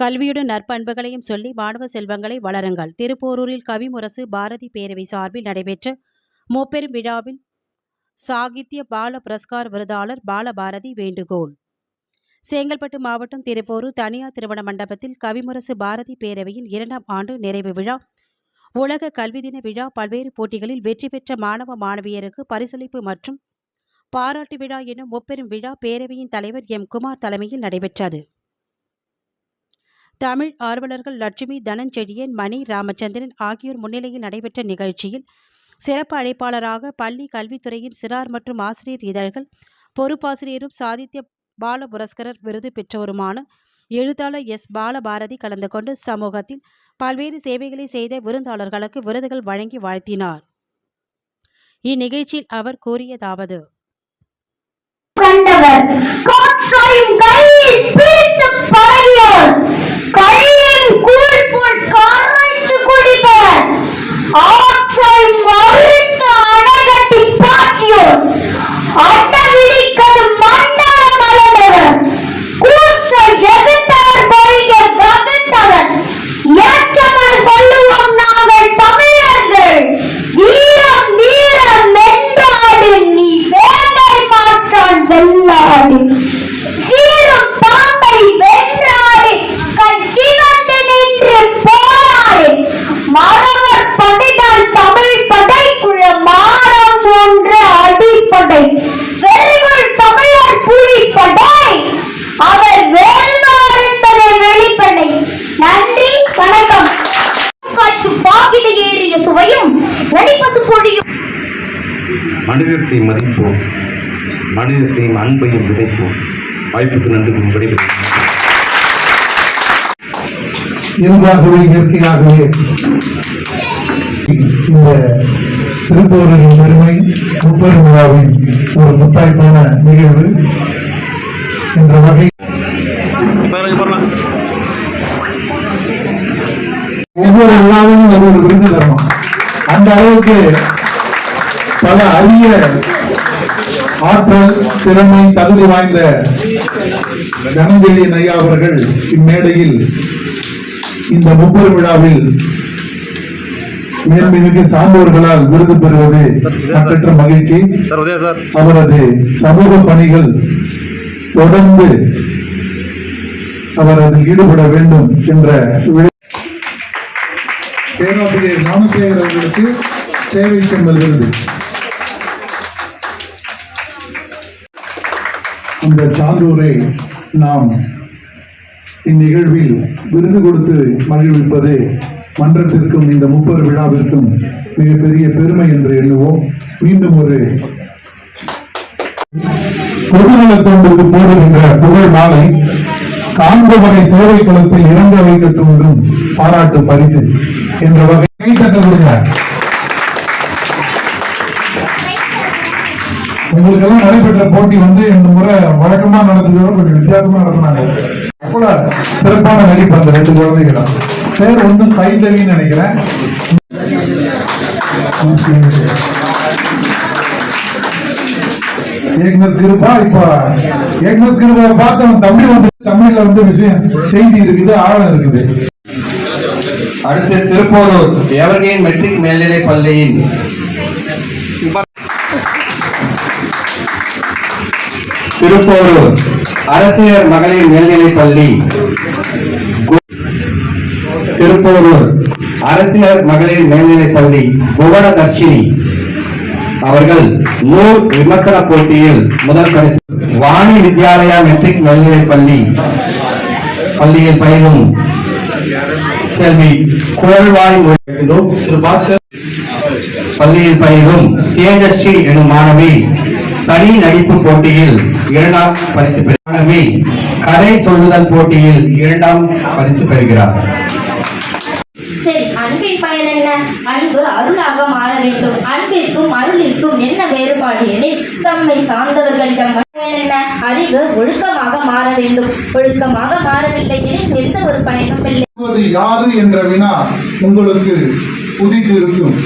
கல்வியுடன் நற்பண்புகளையும் சொல்லி மாணவ செல்வங்களை வளருங்கள். திருப்போரூரில் கவிமுரசு பாரதி பேரவை சார்பில் நடைபெற்ற முப்பெரும் விழாவில் சாகித்ய பால புரஸ்கார் விருதாளர் பாலபாரதி வேண்டுகோள். செங்கல்பட்டு மாவட்டம் திருப்போரூர் தனியார் திருமண மண்டபத்தில் கவிமுரசு பாரதி பேரவையின் இரண்டாம் ஆண்டு நிறைவு விழா. உலக கல்வி தின விழா பல்வேறு போட்டிகளில் வெற்றி பெற்ற மாணவ மாணவியருக்கு பரிசளிப்பு மற்றும் பாராட்டு விழா எனும் முப்பெரும் விழா பேரவையின் தலைவர் எம் குமார் தலைமையில் நடைபெற்றது. தமிழ் ஆர்வலர்கள் லட்சுமி தனஞ்செழியன் மணி ராமச்சந்திரன் ஆகியோர் முன்னிலையில் நடைபெற்ற நிகழ்ச்சியில் சிறப்பு அழைப்பாளராக பள்ளி கல்வித்துறையின் சிறார் மற்றும் ஆசிரியர் இதழ்கள் பொறுப்பாசிரியரும் சாதித்ய பால புரஸ்கரர் விருது பெற்றோருமான எழுத்தாளர் எஸ். பாலபாரதி கலந்து கொண்டு சமூகத்தில் பல்வேறு சேவைகளை செய்த விருந்தாளர்களுக்கு விருதுகள் வழங்கி வாழ்த்தினார். இந்நிகழ்ச்சியில் அவர் கூறியதாவது. கண்டவர் கூழ் போல் மனிதத்தை மதிப்போம். மனிதத்தையும் அன்பையும் விதைப்போம். வாய்ப்புக்கு நன்றி விடைபெறுகிறேன். இயல்பாகவே இயற்கையாகவே இந்த திருப்பூரின் பெருமை முப்பெரும் விழாவின் ஒரு முத்தாய்ப்பான நிகழ்வு என்ற வகை ஒவ்வொரு விழாவும் ஒவ்வொரு விருது தரணும் அந்த அளவுக்கு பல அரிய ஆற்றல் திறமை தகுதி வாய்ந்த தனஞ்செழியன் ஐயா அவர்கள் இம்மேடையில் இந்த முப்பது விழாவில் மேன்மிகு சான்றோர்களால் விருது பெறுவது மற்றற்ற மகிழ்ச்சி. அவரது சமூக பணிகள் தொடர்ந்து அவர் அதில் ஈடுபட வேண்டும் என்ற பேராசிரியர் ஞானசேகர் அவர்களுக்கு சேவை செம்மல் விருது. இந்த சான்றோரை நாம் இந்நிகழ்வில் விருது கொடுத்து மகிழ்விப்பது மன்றத்திற்கும் இந்த முப்பது விழாவிற்கும் மிகப்பெரிய பெருமை என்று எண்ணுவோம். மீண்டும் ஒரு பொதுநலத்தொண்டுக்கு போடுகின்ற புகழ் மாலை காண்பவரை சேவை குளத்தில் இறங்க வைக்க என்றும் பாராட்டு பரிசு என்ற வகை. கைத்தட்ட உங்களுக்கெல்லாம் நடைபெற்ற போட்டி வந்து இந்த முறை வழக்கமா நடந்ததோட கொஞ்சம் வித்தியாசமா நடத்தினாங்க அப்போ சிறப்பான நடிப்பு அந்த ரெண்டு குழந்தைகளும். பேர் வந்து சைதவின்னு நினைக்கிறேன். ஏக்னஸ் கிருபா இப்ப ஏக்னஸ் கிருபா பார்த்தவன் தமிழ் வந்து தமிழ்ல வந்து விஷயம் செய்தி இருக்குது ஆழம் இருக்குது. அடுத்து திருப்போரூர் எவர்கெயின் மெட்ரிக் மேல்நிலைப் பள்ளியின் திருப்போரூர் அரசியர் மகளிர் மேல்நிலைப் பள்ளி. திருப்போரூர் அரசியர் மகளிர் மேல்நிலை பள்ளி புவனதர்ஷினி. அவர்கள் நூல் விமர்சன போட்டியில் முதல் பரிசு. வாணி வித்யாலயா மெட்ரிக் மேல்நிலை பள்ளி. பள்ளியில் பயிலும் செல்வி குழல்வாய் மொழிகின்றோம் பள்ளியில் பயிலும் தேஜஸ்ரீ எனும் மாணவி. தனி நடிப்பு போட்டியில் இரண்டாம் பரிசு பெறும் மாணவி கதை சொல்லுதல் போட்டியில் இரண்டாம் பரிசு பெறுகிறார். சரி அன்பின் பயன் என்ன? அன்பு அருளாக மாற வேண்டும். அன்பிற்கும் அருளிற்கும் என்ன வேறுபாடு எனில் தம்மை சார்ந்தவர்களிடம் என்ன? அறிவு ஒழுக்கமாக மாற வேண்டும். ஒழுக்கமாக மாறவில்லை எனில் எந்த ஒரு பயனும் இல்லை. யாரு என்ற வினா உங்களுக்கு புதித்து இருக்கும்.